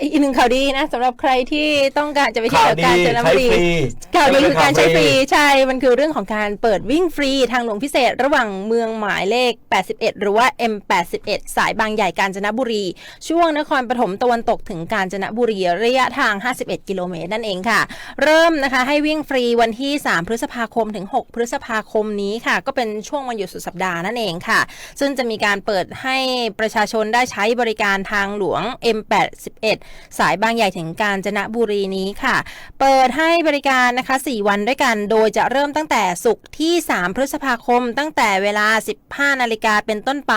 อีกหนึ่งข่าวดีนะสำหรับใครที่ต้องการจะไปเที่ข่ายววกาญจนใช้บุรีฟรีข่าวดีคือการใช้ฟรีใช่ใช่มันคือเรื่องของการเปิดวิ่งฟรีทางหลวงพิเศษ ระหว่างเมืองหมายเลข 81 หรือว่า M81 สายบางใหญ่กาญจนบุรี ช่วงนครปฐมตะวันตกถึงกาญจนบุรีระยะทาง 51 กิโลเมตรนั่นเองค่ะ เริ่มนะคะให้วิ่งฟรีวันที่ 3 พฤษภาคมถึง 6 พฤษภาคมนี้ค่ะ ก็เป็นช่วงวันหยุดสุดสัปดาห์นั่นเองค่ะ ซึ่งจะมีการเปิดให้ประชาชนได้ใช้บริการทางหลวง M81 สายบางใหญ่ถึงกาญจนบุรีนี้ค่ะ เปิดให้บริการนะคะ 4 วันด้วยกัน โดยจะเริ่มตั้งแต่ศุกร์ที่ 3 พฤษภาคม ตั้งแต่เวลา 15 นาฬิกาเป็นต้นไป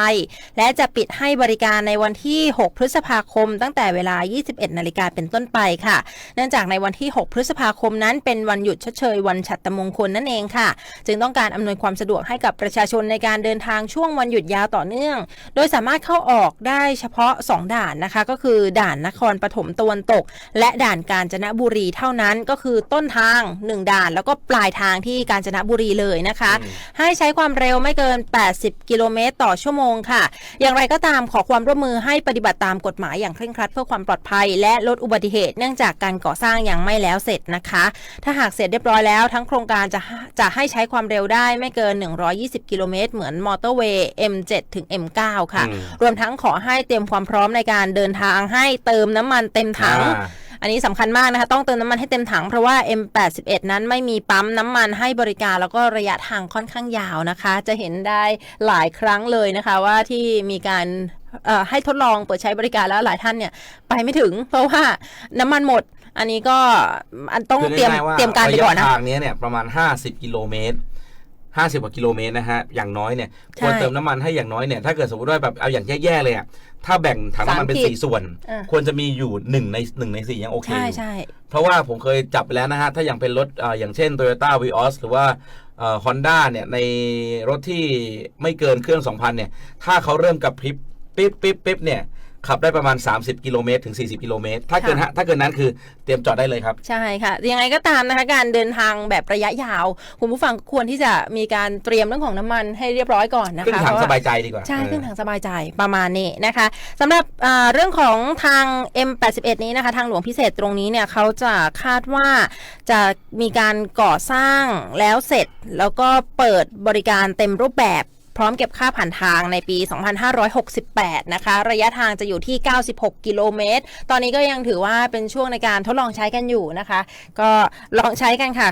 และจะปิดให้บริการในวันที่ 6 พฤษภาคม ตั้งแต่เวลา 21 นาฬิกาเป็นต้นไปค่ะ เนื่องจากในวันที่ 6 พฤษภาคมนั้นเป็นวันหยุดชดเชยวันฉัตรมงคลนั่นเองค่ะ จึงต้องการอำนวยความสะดวกให้กับประชาชนในการเดินทางช่วงวันหยุดยาวต่อเนื่อง โดยสามารถเข้าออกได้เฉพาะ 2 ด่านนะคะ ก็คือด่านนครปฐมตะวันตก และด่านกาญจนบุรีเท่านั้นก็คือต้นทาง 1 ด่าน แล้วก็ปลายทางที่กาญจนบุรีเลยนะคะ ให้ใช้ความเร็วไม่เกิน 80 กิโลเมตรต่อชั่วโมงค่ะ อย่างไรก็ตามขอความร่วมมือให้ปฏิบัติตามกฎหมายอย่างเคร่งครัดเพื่อความปลอดภัย และลดอุบัติเหตุเนื่องจากการก่อสร้างยังไม่แล้วเสร็จนะคะ ถ้าหากเสร็จเรียบร้อยแล้วทั้งโครงการจะจะให้ใช้ความเร็วได้ไม่เกิน 120 กิโลเมตร เหมือนมอเตอร์เวย์ M7 ถึง M9 ค่ะอืมรวมทั้งขอให้เตรียมความพร้อมในการเดินทางให้เติมน้ำมันเต็มถังอ่าอันนี้สำคัญมากนะคะ ต้องเติมน้ำมันให้เต็มถัง เพราะว่า M81 นั้นไม่มีปั๊มน้ำมันให้บริการแล้วก็ระยะทางค่อนข้างยาวนะคะ จะเห็นได้หลายครั้งเลยนะคะว่าที่มีการเอ่อให้ทดลองเปิดใช้บริการแล้วหลายท่านเนี่ย ไปไม่ถึง เพราะว่าน้ำมันหมด อันนี้ก็อันต้องคือเตรียมง่ายๆว่าเตรียมการไปก่อนนะระยะทางเนี้ยเนี่ยประมาณ 50 กิโลเมตร 50กว่ากิโลเมตรนะฮะอย่างน้อยเนี่ยใช่ควรเติมน้ำมันให้อย่างน้อยเนี่ยถ้าเกิดสมมติว่าแบบเอาอย่างแย่ๆเลยอะถ้าแบ่งถังน้ำมันเป็นสามขีดสี่ส่วนอะควรจะมีอยู่หนึ่งในหนึ่งในสี่ยังโอเคใช่อยู่ใช่เพราะว่าผมเคยจับไปแล้วนะฮะ ถ้าอย่างเป็นรถเอ่ออย่างเช่น Toyota Vios หรือว่าฮอนด้าเนี่ยในรถที่ไม่เกินเครื่อง 2,000เนี่ยถ้าเขาเริ่มกับพริบปิ๊บปิ๊บปิ๊บเนี่ย ขับได้ประมาณ 30 กิโลเมตรถึง 40 กิโลเมตร ถ้าเกินค่ะฮะถ้าเกินนั้นคือเตรียมจอดได้เลยครับ ใช่ค่ะ ยังไงก็ตามนะคะ การเดินทางแบบระยะยาว คุณผู้ฟังควรที่จะมีการเตรียมเรื่องของน้ำมันให้เรียบร้อยก่อนนะคะขึ้นถังเพระสว่บายใจดีกว่า ใช่เออเครื่องถังสบายใจประมาณนี้นะคะสำหรับอ่าเรื่องของทาง M81 นี้นะคะ ทางหลวงพิเศษตรงนี้เนี่ยเขาจะคาดว่าจะมีการก่อสร้างแล้วเสร็จแล้วก็เปิดบริการเต็มรูปแบบ พร้อมเก็บค่าผ่านทางในปี 2568 นะคะ ระยะทางจะอยู่ที่ 96 กิโลเมตร ตอนนี้ก็ยังถือว่าเป็นช่วงในการทดลองใช้กันอยู่นะคะ ก็ลองใช้กันค่ะ